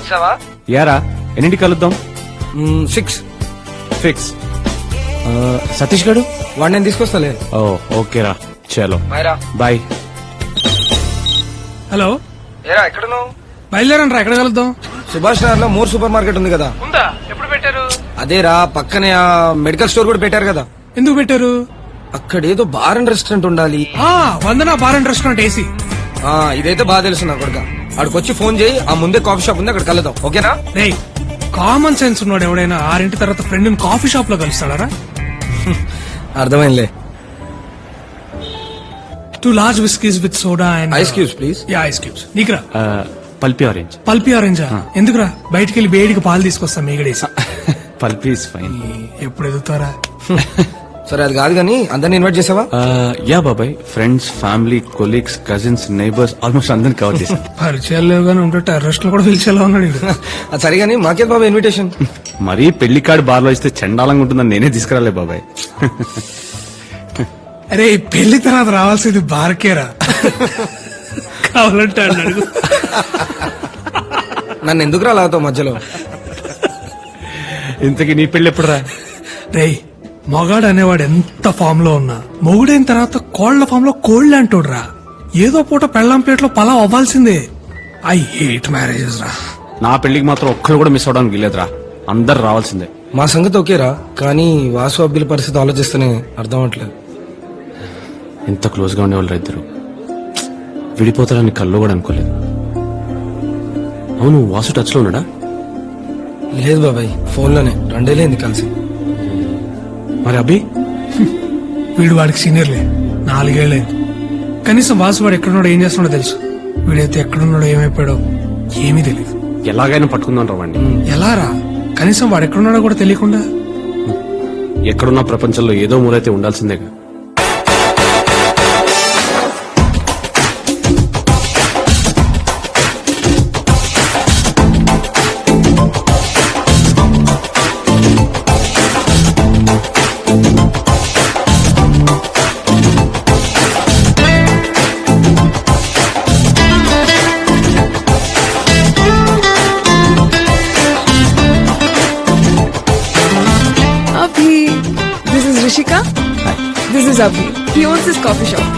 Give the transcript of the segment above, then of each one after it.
ఇస్తావా యారా ఎన్నింటికి కలుద్దాం? సిక్స్. ఫిక్స్ సతీష్ గడు వాడు నేను తీసుకొస్తాలే. ఓ ఓకేరా చలో. మైరా బాయ్. హలో. ఏరా ఎక్కడున్నావు? బయలుదేరండి రా ఎక్కడ కలుద్దాం? సుభాష్ నగర్లో మోర్ సూపర్ మార్కెట్ ఉంది కదా. ఉందా? ఎప్పుడు పెట్టారు? అదేరా పక్కనే ఆ మెడికల్ స్టోర్ కూడా పెట్టారు కదా. ఎందుకు పెట్టారు? అక్కడ ఏదో బార్ అండ్ రెస్టారెంట్ ఉండాలి. ఆ Vandana bar and restaurant AC. ఆ ఇదైతే బాగా తెలుసు నా కొడుక. అక్కడికి వచ్చి ఫోన్ చేయి ఆ ముందే కాఫీ షాప్ ఉంది అక్కడ కలుద్దాం ఓకేనా? రేయ్ కామన్ సెన్స్ ఉన్నాడు ఎవడైనా ఆరింటి తర్వాత ఫ్రెండ్ కాఫీ షాప్లో కలుస్తాడారా? అర్థమైందిలే. Two large whiskies with soda and ice cubes please ya ice cubes నీకురా? Pulpy orange Pulpy ఆరెంజా ఎందుకురా? బయటికి వెళ్ళి వేడికి పాలు తీసుకొస్తా మీగడేసి. పల్పి ఇస్ ఫైన్ ఎప్పుడు ఎదుగుతారా? సరే అది కాదు కానీ అందరిని ఇన్వైట్ చేసావా? యా బాబాయ్. Friends family colleagues cousins neighbours almost అందరిని కవర్ చేశాను. పరిచయాలు లేవు కానీ ఉంటే టెర్రస్ట్లో కూడా పిలిచేలా ఉన్నాడు. అది సరే కానీ మాకేం బాబా ఇన్విటేషన్ మరీ పెళ్ళి కార్డు బార్లో ఇస్తే చండాలంగా ఉంటుందని నేనే తీసుకురాలే బాబాయ్. అరే ఈ పెళ్ళి తర్వాత రావాల్సింది బార్కేరా. కావాలంటే అన్నాడు నన్ను ఎందుకు రాలాగుతావు మధ్యలో? ఇంతకీ నీ పెళ్ళి ఎప్పుడు రా రేయ్ మొగాడు అనేవాడు ఎంత ఫామ్లో ఉన్నా మొగుడైన తర్వాత కోళ్ళ ఫామ్లో కోళ్ళు అంటాడు రా ఏదో పూట పెళ్ళాం ప్లేట్లో పలావ్ అవ్వాల్సిందే. ఐ హేట్ మ్యారేజెస్ రా. నా పెళ్ళికి మాత్రం ఒక్కరు కూడా మిస్ అవడానికి వీలేదురా అందరు రావాల్సిందే. మా సంగతి ఓకేరా కానీ వాసు అబ్బిల పరిస్థితి ఆలోచిస్తేనే అర్థం అవట్లేదు ఎంత క్లోజ్గా ఉండేవాళ్ళు ఇద్దరు. విడిపోతారని కళ్ళు కూడా అనుకోలేదు. అవును వాసు టచ్లో ఉన్నాడా? లేదు బాబాయ్ ఫోన్లోనే రెండేలేంది కలిసి. మరి అభి? వీడు వాడికి సీనియర్లే నాలుగేళ్ళే కనీసం వాసు వాడు ఎక్కడున్నాడో ఏం చేస్తున్నాడో తెలుసు. వీడైతే ఎక్కడున్నాడో ఏమైపోయాడో ఏమీ తెలియదు ఎలాగైనా పట్టుకుందాం రావండి ఎలా రా కనీసం వాడు ఎక్కడున్నాడో కూడా తెలియకుండా? ఎక్కడున్న ప్రపంచంలో ఏదో మూలైతే ఉండాల్సిందేగా. He owns this coffee shop.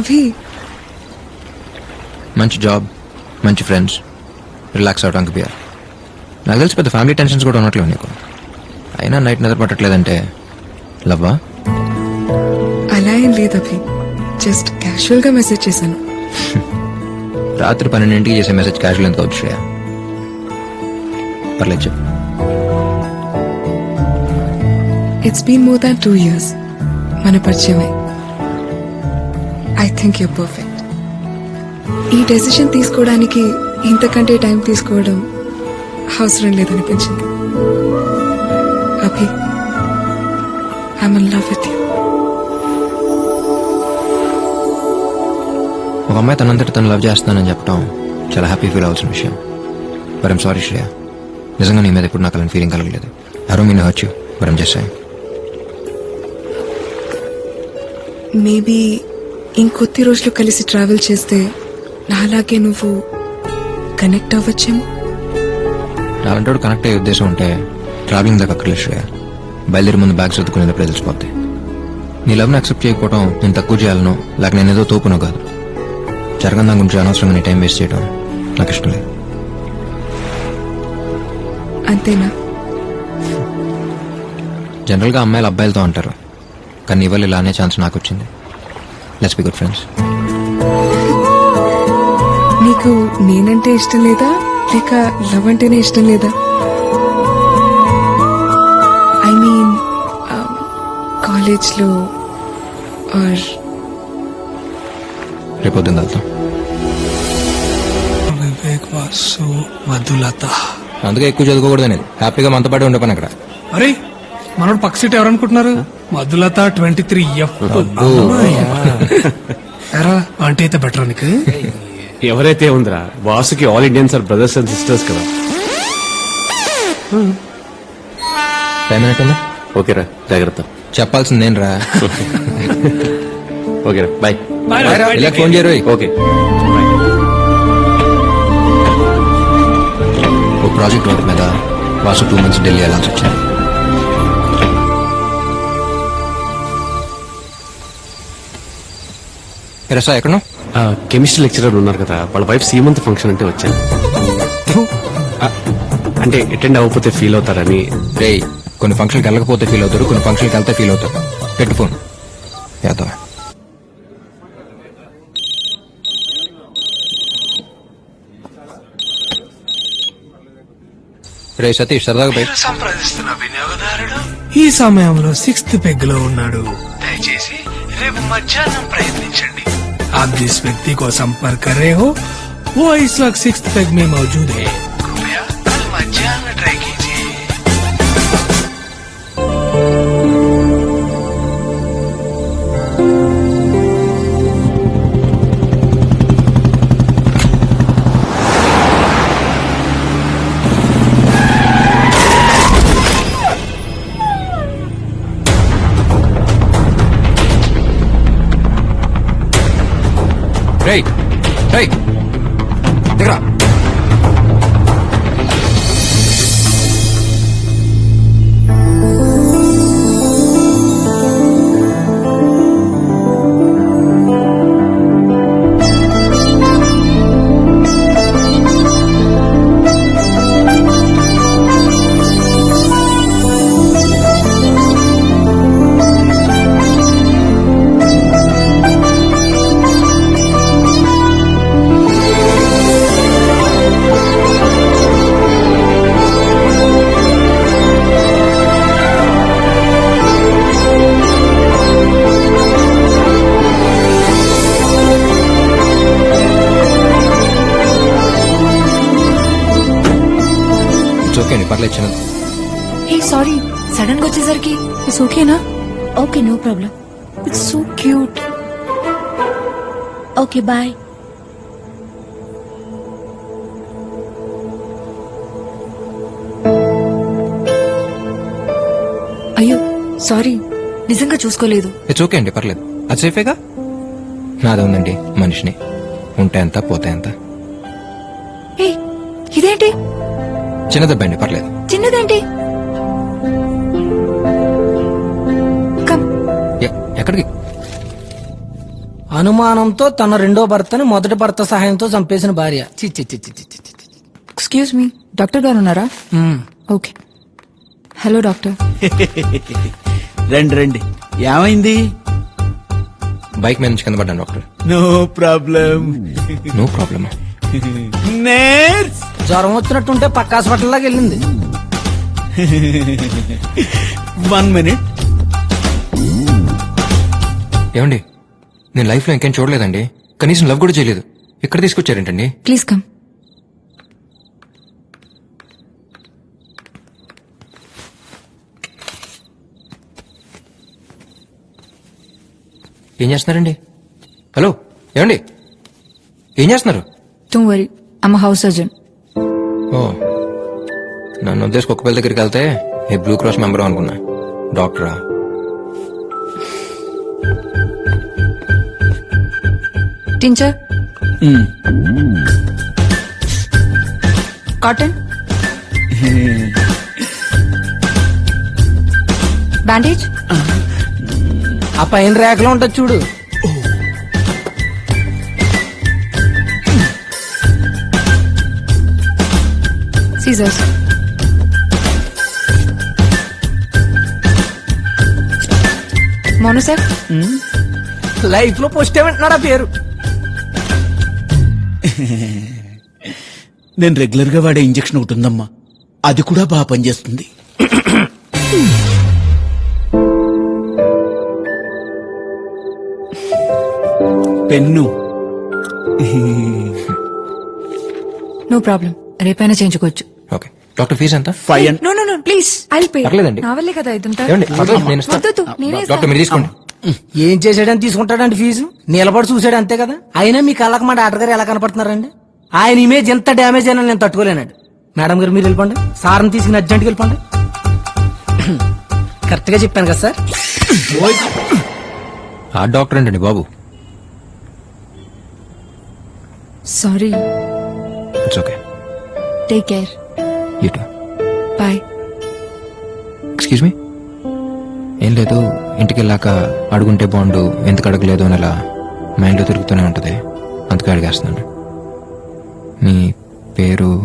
Abhi. మంచి జాబ్ మంచి ఫ్రెండ్స్ రిలాక్స్ అవడానికి బియర్ నాకు తెలిసి పెద్ద ఫ్యామిలీ టెన్షన్స్ కూడా ఉన్నట్లేవు నీకు. అయినా నైట్ నిద్ర పట్టట్లేదంటే లవ్వా? అలా ఏం లేదు అభి. జస్ట్ క్యాషువల్గా మెసేజ్ చేశాను. రాత్రి పన్నెండింటికి చేసే మెసేజ్ క్యాజువల్ ఎంత వచ్చు శ్రేయ? పర్లేదు చెప్పు. It's been more than two years మన పరిచయమై. ఐ థింక్ యూ పర్ఫెక్ట్ ఈ డెసిషన్ తీసుకోవడానికి ఇంతకంటే టైం తీసుకోవడం అవసరం లేదనిపించింది. Abhi I'm in love with you ఒక అమ్మాయి తనంతటి తను లవ్ చేస్తానని చెప్పడం చాలా హ్యాపీ ఫీల్ అవ్వాల్సిన విషయం. ఐమ్ సారీ శ్రేయ నిజంగా నీ మీద ఇప్పుడు నాకు అలాంటి ఫీలింగ్ కలగలేదు. I mean hurt you but I'm just saying. Maybe ఇంకొద్ది రోజులు కలిసి ట్రావెల్ చేస్తే నాలాగే నువ్వు కనెక్ట్ అవ్వచ్చేమో? నాలంటోడు కనెక్ట్ అయ్యే ఉద్దేశం ఉంటే ట్రావెలింగ్ దాకా అక్కర్లేదు శ్రేయ. బయలుదేరి ముందు బ్యాగ్ చదువుకునేటప్పుడు తెలిసిపోద్ది నీ లవ్ని యాక్సెప్ట్ చేయకపోవడం నేను తక్కువ చేయాలనో లేక నేను ఏదో తోపునో కాదు. జరగని దాని గురించి అనవసరంగా నీ టైం వేస్ట్ చేయడం నాకు ఇష్టం లేదు. అంతేనా? జనరల్గా అమ్మాయిలు అబ్బాయిలతో అంటారు కానీ ఇవాళ ఇలానే ఛాన్స్ నాకు వచ్చింది లెట్స్ బి గుడ్ ఫ్రెండ్స్ నీకు నేనంటే ఇష్టం లేదా? లేక లవ్ అంటేనే ఇష్టం లేదా? ఐ మీన్ కాలేజ్లో ఆర్ రేపు పొద్దున్న వెళ్తాం. వివేక్ వాసు మధులత అందుకే ఎక్కువ చదువుకోకూడదు అనేది. హ్యాపీగా మనతో పాటు ఉండే పని అక్కడ. అరే! మనోడు పక్క seat ఎవరనుకుంటున్నారు? Madhulatha twenty three F. ఎరా అంటే అయితే బెటర్ నీకు. ఎవరైతే ఉందిరా Vasuki all Indians are brothers and sisters కదా. టైం ఉందా ఓకేరా జాగ్రత్త. చెప్పాల్సింది నేను రా ఓకేరా బాయ్ ఇలా ఫోన్ చేయరు ఓకే ఓ ప్రాజెక్ట్ వర్క్ మీద వాసు టూ మంత్స్ ఢిల్లీ వెళ్ళాల్సి వచ్చింది రసా ఎక్కడ కెమిస్ట్రీ లెక్చరర్ ఉన్నారు కదా వాళ్ళ వైఫ్ సీమంత్ ఫంక్షన్ అంటే వచ్చాను. అంటే అటెండ్ అవ్వకపోతే ఫీల్ అవుతారని. రే కొన్ని ఫంక్షన్కి వెళ్ళకపోతే ఫీల్ అవుతారు కొన్ని ఫంక్షన్కి వెళ్తే ఫీల్ అవుతారు. పెట్టు ఫోన్. యాదవ్. రే సతీష్ సరదాగా పోయి సంప్రదిస్తున్న వినియోగదారుడు ఈ సమయంలో సిక్స్త్ పెగ్లో ఉన్నాడు. దయచేసి రేపు మధ్యాహ్నం ప్రయత్నించండి. आप जिस व्यक्ति को संपर्क कर रहे हो, वो इस वक्त सिक्स में मौजूद है। రే రే దగ్గర ఇట్స్ ఓకే అండి పర్లేదు చిన్నది. హే సారీ సడన్గా వచ్చేసరికి ఇట్స్ ఓకేనా okay no problem. It's so cute. Okay bye. అయ్యో సారీ నిజంగా చూసుకోలేదు. ఇట్స్ ఓకే అండి పర్లేదు. అది సేఫేగా? నాదే ఉందండి మనిషిని. ఉంటే ఎంత పోతే హే ఇదేంటి? చిన్న పర్లేదు. చిన్నదేంటి? ఎక్కడికి? అనుమానంతో తన రెండో భర్తని మొదటి భర్త సహాయంతో చంపేసిన భార్య. చి చి చి చి చి చి చి. ఎక్స్క్యూజ్ మీ డాక్టర్ గారు ఉన్నారా? మ్మ్. ఓకే. Hello doctor. రండి రండి. ఏమైంది? బైక్ మీద నుంచి కింద పడ్డాను doctor. No problem no problem nurse. జ్వరం వచ్చినట్టుంటే పక్క హాస్పిటల్ లాగా వెళ్ళింది. One minute. ఏమండి నేను లైఫ్లో ఇంకేం చూడలేదండి. కనీసం లవ్ కూడా చేయలేదు. ఇక్కడ తీసుకొచ్చారేంటండి? Please come. ఏం చేస్తున్నారండి? హలో ఏమండి? ఏం చేస్తున్నారు? డోంట్ వరీ అమ్మ హౌస్ సర్జన్ ఓ నన్ను ఉద్దేశం కుక్క పిల్ల దగ్గరికి వెళ్తే ఏ బ్లూ క్రాస్ మెంబర్ అనుకున్నా. డాక్టరా టించర్ కాటన్ బ్యాండేజ్ ఆ పైన రేఖలో ఉంటుంది చూడు. సీజర్స్ మోనోసెక్ లైఫ్లో పోస్ట్ ఏమంటున్నాడు ఆ పేరు? నేను రెగ్యులర్గా వాడే ఇంజెక్షన్ ఒకటి ఉందమ్మా. అది కూడా బాగా పనిచేస్తుంది. పెన్ను. నో ప్రాబ్లం రేపైనా చేయించుకోవచ్చు. ఓకే. డాక్టర్ ఫీజు ఎంత? Five and No, no, no, please. I'll pay. పర్లేదండి. నా వల్లే కదా ఇదంతా. ఏమండి పర్లేదు, నేను ఇస్తాను. వద్దొద్దు, నేనే డాక్టర్. మీరు తీసుకోండి. ఏం చేసాడని తీసుకుంటాడండి ఫీజు? నిలబడి చూసాడు అంతే కదా? అయినా మీ కళ్ళకి మా డాక్టర్ గారు ఎలా కనపడుతున్నారండి? ఆయన ఇమేజ్ ఎంత డ్యామేజ్ అయినా నేను తట్టుకోలేనండి. మేడం గారు మీరు వెళ్ళిపోండి. సార్ని తీసుకుని అర్జెంట్కి వెళ్ళిపోండి. కరెక్ట్గా చెప్పాను కదా సార్. ఆ డాక్టర్ ఏంటండి బాబు. Sorry it's okay take care ఇట. బాయ్. ఎక్స్క్యూజ్ మీ ఏం లేదు ఇంటికి వెళ్ళాక అడుగుంటే బాగుండు ఎందుకు అడగలేదు అని అలా మైండ్లో తిరుగుతూనే ఉంటుంది. అందుకే అడిగేస్తున్నాను. మీ పేరు?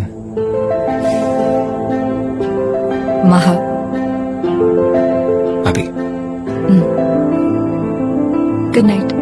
మహా. అభి. Good night